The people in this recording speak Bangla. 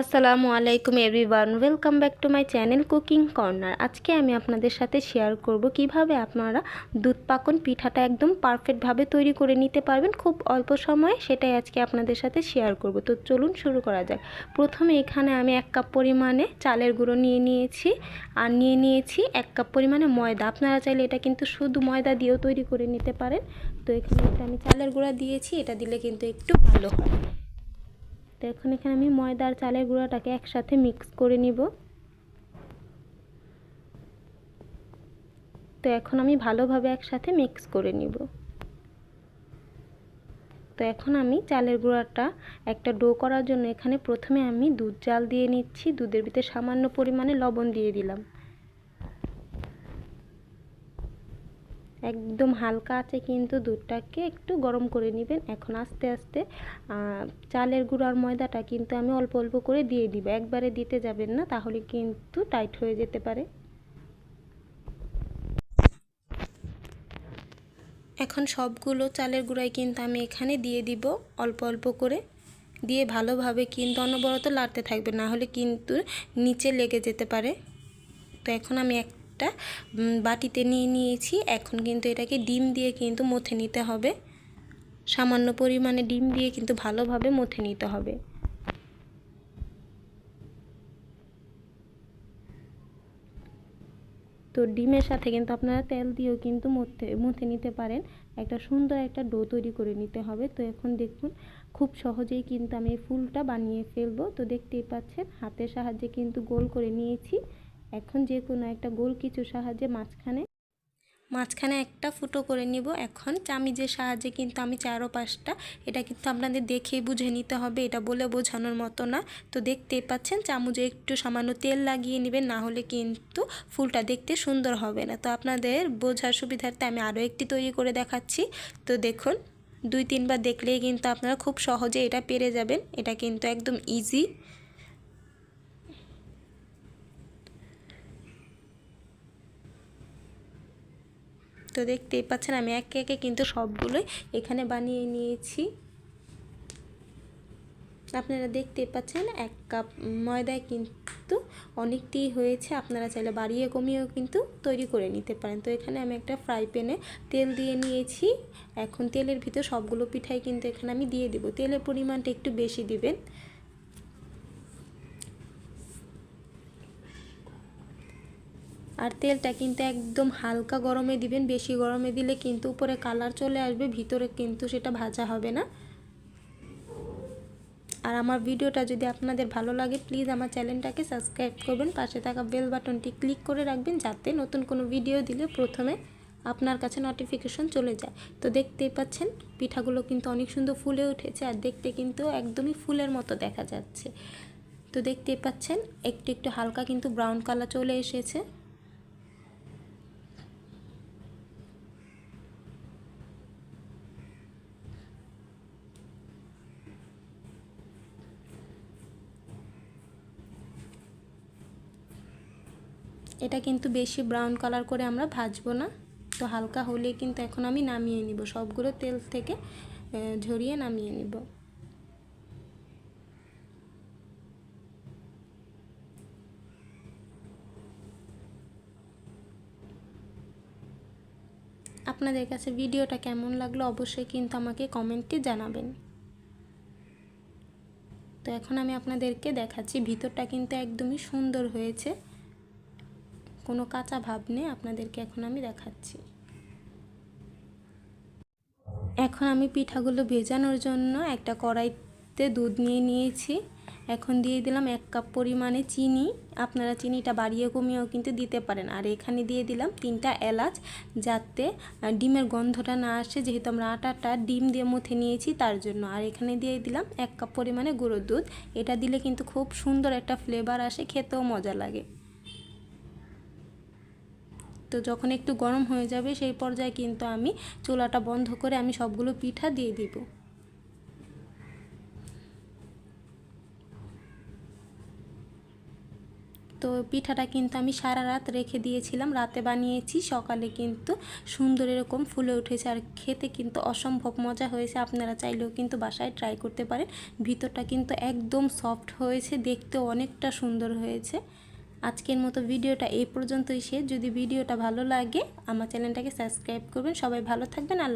আসসালামু আলাইকুম everyone, welcome back to my channel cooking corner. আজকে আমি আপনাদের সাথে শেয়ার করব কীভাবে আপনারা দুধ পাকন পিঠাটা একদম পারফেক্টভাবে তৈরি করে নিতে পারবেন, খুব অল্প সময়ে সেটাই আজকে আপনাদের সাথে শেয়ার করব। তো চলুন শুরু করা যাক। প্রথমে এখানে আমি এক কাপ পরিমাণে চালের গুঁড়ো নিয়ে নিয়েছি, আর নিয়ে নিয়েছি এক কাপ পরিমাণে ময়দা। আপনারা চাইলে এটা কিন্তু শুধু ময়দা দিয়েও তৈরি করে নিতে পারেন। তো এখানে আমি চালের গুঁড়া দিয়েছি, এটা দিলে কিন্তু একটু ভালো হয়। তো এখন এখানে আমি ময়দা আর চালের গুঁড়াটাকে একসাথে মিক্স করে নিব। তো এখন আমি ভালোভাবে একসাথে মিক্স করে নিব। তো এখন আমি চালের গুঁড়াটা একটা ডো করার জন্য এখানে প্রথমে আমি দুধ জাল দিয়ে নিচ্ছি। দুধের ভিতরে সামান্য পরিমাণে লবণ দিয়ে দিলাম। একদম হালকা আছে কিন্তু দুধটাকে একটু গরম করে নেবেন। এখন আস্তে আস্তে চালের গুঁড়ার ময়দাটা কিন্তু আমি অল্প অল্প করে দিয়ে দিব। একবারে দিতে যাবেন না, তাহলে কিন্তু টাইট হয়ে যেতে পারে। এখন সবগুলো চালের গুঁড়াই কিন্তু আমি এখানে দিয়ে দিব অল্প অল্প করে। দিয়ে ভালোভাবে কিন্তু অনবরত লাড়তে থাকবে, না হলে কিন্তু নিচে লেগে যেতে পারে। তো এখন আমি এক একটা বাটিতে নিয়ে নিয়েছি। এখন কিন্তু এটাকে ডিম দিয়ে কিন্তু মথে নিতে হবে। সামান্য পরিমাণে ডিম দিয়ে কিন্তু ভালোভাবে মথে নিতে হবে। তো ডিমের সাথে কিন্তু আপনারা তেল দিয়েও কিন্তু মথে, মুথে নিতে পারেন। একটা সুন্দর একটা ডো তৈরি করে নিতে হবে। তো এখন দেখুন, খুব সহজেই কিন্তু আমি ফুলটা বানিয়ে ফেলব। তো দেখতেই পাচ্ছেন, হাতের সাহায্যে কিন্তু গোল করে নিয়েছি। এখন যে কোনো একটা গোল কিছুর সাহায্যে মাঝখানে মাঝখানে একটা ফুটো করে নিব। এখন চামিজের সাহায্যে কিন্তু আমি চারো পাঁচটা এটা কিন্তু আপনাদের দেখেই বুঝে নিতে হবে, এটা বলে বোঝানোর মতো না। তো দেখতেই পাচ্ছেন চামচে একটু সামান্য তেল লাগিয়ে নেবেন, না হলে কিন্তু ফুলটা দেখতে সুন্দর হবে না। তো আপনাদের বোঝার সুবিধার্থে আমি আরও একটি তৈরি করে দেখাচ্ছি। তো দেখুন, দুই তিনবার দেখলেই কিন্তু আপনারা খুব সহজে এটা পেরে যাবেন। এটা কিন্তু একদম ইজি তো দেখতেই পাচ্ছেন, আমি একে একে কিন্তু সবগুলোই এখানে বানিয়ে নিয়েছি। আপনারা দেখতেই পাচ্ছেন, এক কাপ ময়দায় কিন্তু অনেকটি হয়েছে। আপনারা চাইলে বাড়িয়ে কমিয়েও কিন্তু তৈরি করে নিতে পারেন। তো এখানে আমি একটা ফ্রাই প্যানে তেল দিয়ে নিয়েছি। এখন তেলের ভিতর সবগুলো পিঠাই কিন্তু এখানে আমি দিয়ে দেবো। তেলের পরিমাণটা একটু বেশি দিবেন। আর তেলটা কিন্তু একদম হালকা গরমে দিবেন, বেশি গরমে দিলে কিন্তু উপরে কালার চলে আসবে, ভিতরে কিন্তু সেটা ভাজা হবে না। আর আমার ভিডিওটা যদি আপনাদের ভালো লাগে প্লিজ আমার চ্যানেলটাকে সাবস্ক্রাইব করবেন, পাশে থাকা বেল বাটনটি ক্লিক করে রাখবেন, যাতে নতুন কোনো ভিডিও দিলে প্রথমে আপনার কাছে নোটিফিকেশন চলে যায়। তো দেখতেই পাচ্ছেন, পিঠাগুলো কিন্তু অনেক সুন্দর ফুলে উঠেছে আর দেখতে কিন্তু একদমই ফুলের মতো দেখা যাচ্ছে। তো দেখতেই পাচ্ছেন, একটু একটু হালকা কিন্তু ব্রাউন কালার চলে এসেছে। এটা কিন্তু বেশি ব্রাউন কালার করে আমরা ভাজবো না। তো হালকা হলে কিন্তু এখন আমি নামিয়ে নিব। সবগুলো তেল থেকে ঝরিয়ে নামিয়ে নিব। আপনাদের কাছে ভিডিওটা কেমন লাগল অবশ্যই কিন্তু আমাকে কমেন্টে জানাবেন। তো এখন আমি আপনাদেরকে দেখাচ্ছি। ভিতরটা কিন্তু একদমই সুন্দর হয়েছে। কোনো কাঁচা ভাব নেই আপনাদেরকে এখন আমি দেখাচ্ছি। এখন আমি পিঠাগুলো ভেজানোর জন্য একটা কড়াইতে দুধ নিয়ে নিয়েছি। এখন দিয়ে দিলাম এক কাপ পরিমাণে চিনি। আপনারা চিনিটা বাড়িয়ে কমিয়েও কিন্তু দিতে পারেন। আর এখানে দিয়ে দিলাম তিনটা এলাচ, যাতে ডিমের গন্ধটা না আসে। যেহেতু আমরা আটাটা ডিম দিয়ে মুথে নিয়েছি, তার জন্য। আর এখানে দিয়ে দিলাম এক কাপ পরিমাণে গুঁড়ো দুধ। এটা দিলে কিন্তু খুব সুন্দর একটা ফ্লেভার আসে, খেতেও মজা লাগে। তো যখন একটু গরম হয়ে যাবে সেই পর্যায়ে কিন্তু আমি চুলাটা বন্ধ করে আমি সবগুলো পিঠা দিয়ে দিব। তো পিঠাটা কিন্তু আমি সারা রাত রেখে দিয়েছিলাম, রাতে বানিয়েছি, সকালে কিন্তু সুন্দর এরকম ফুলে উঠেছে আর খেতে কিন্তু অসম্ভব মজা হয়েছে, আপনারা চাইলেও কিন্তু বাসায় ট্রাই করতে পারেন। ভিতরটা কিন্তু একদম সফট হয়েছে, দেখতেও অনেকটা সুন্দর হয়েছে। আজকের মতো ভিডিওটা এই পর্যন্তই। শেষ যদি ভিডিওটা ভালো লাগে, আমার চ্যানেলটাকে সাবস্ক্রাইব করবেন। সবাই ভালো থাকবেন। আল্লাহ